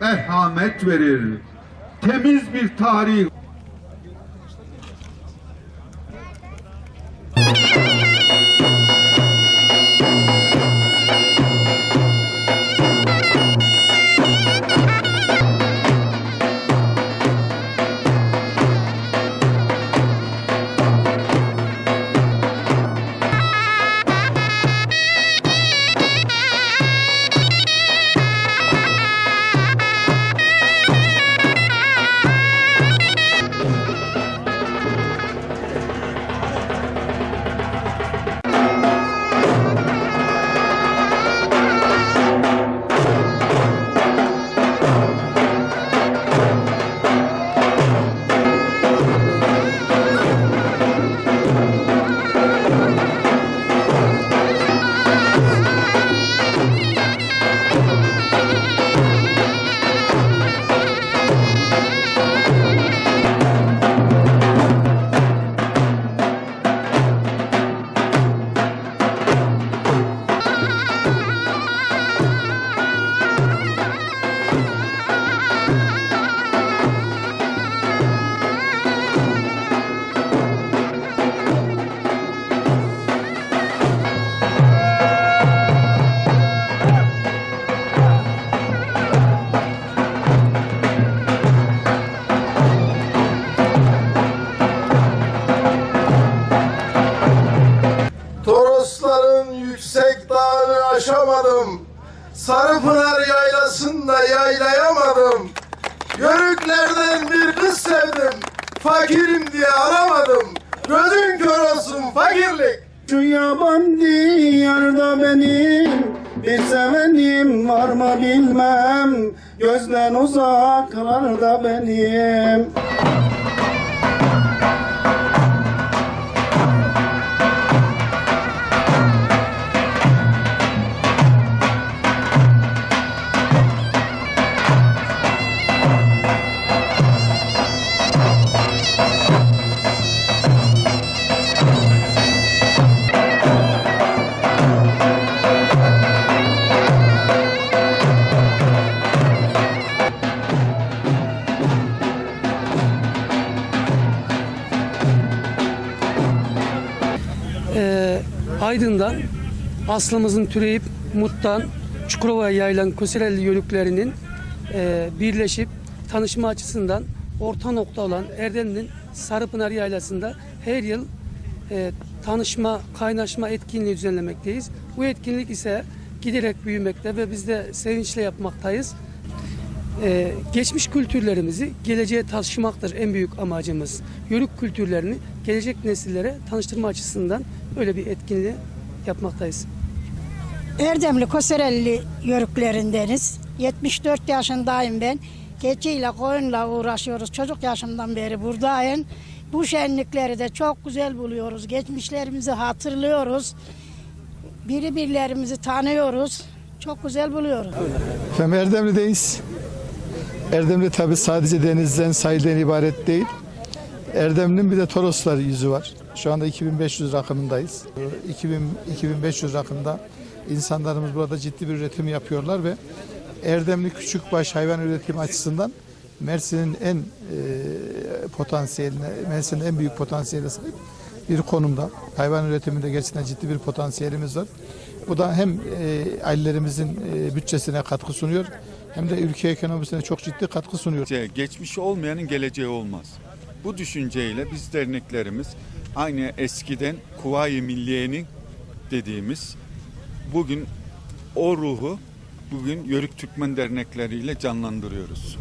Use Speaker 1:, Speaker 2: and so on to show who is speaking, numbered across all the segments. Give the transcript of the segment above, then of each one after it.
Speaker 1: Merhamet verir. Temiz bir tarih
Speaker 2: Torosların yüksek dağını aşamadım. Sarıpınar yaylasında yaylayamadım. Yörüklerden bir kız sevdim. Fakirim diye alamadım. Gözün kör olsun fakirlik.
Speaker 3: Şu yaban diyarda benim bir sevenim var mı bilmem Gözden uzaklarda benim
Speaker 4: Ee, Aydın'dan aslımızın türeyip Mut'tan Çukurova'ya yayılan Köserelli yörüklerinin e, birleşip tanışma açısından orta nokta olan Erdemli'nin Sarıpınar Yaylası'nda her yıl e, tanışma, kaynaşma etkinliği düzenlemekteyiz. Bu etkinlik ise giderek büyümekte ve biz de sevinçle yapmaktayız. Ee, geçmiş kültürlerimizi geleceğe taşımaktır en büyük amacımız. Yörük kültürlerini gelecek nesillere tanıştırma açısından böyle bir etkinliği yapmaktayız.
Speaker 5: Erdemli Koserelli yörüklerindeniz. 74 yaşındayım ben. Keçiyle koyunla uğraşıyoruz. Çocuk yaşımdan beri buradayım. Bu şenlikleri de çok güzel buluyoruz. Geçmişlerimizi hatırlıyoruz. Birbirlerimizi tanıyoruz. Çok güzel buluyoruz.
Speaker 6: Efendim Erdemli'deyiz. Erdemli tabi sadece denizden, sahilden ibaret değil. Erdemli'nin bir de Toroslar yüzü var. Şu anda 2500 rakımındayız. Ee, 2000, 2500 rakımda insanlarımız burada ciddi bir üretim yapıyorlar ve Erdemli küçükbaş hayvan üretimi açısından Mersin'in en e, potansiyeline, Mersin'in en büyük potansiyeline sahip bir konumda. Hayvan üretiminde gerçekten ciddi bir potansiyelimiz var. Bu da hem e, ailelerimizin e, bütçesine katkı sunuyor hem de ülke ekonomisine çok ciddi katkı sunuyor.
Speaker 7: Geçmişi olmayanın geleceği olmaz. Bu düşünceyle biz derneklerimiz aynı eskiden Kuvayi Milliye'nin dediğimiz bugün o ruhu bugün Yörük Türkmen dernekleriyle canlandırıyoruz.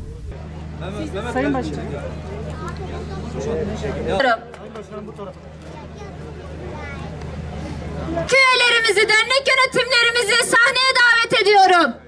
Speaker 8: Üyelerimizi, dernek yönetimlerimizi sahneye davet ediyorum.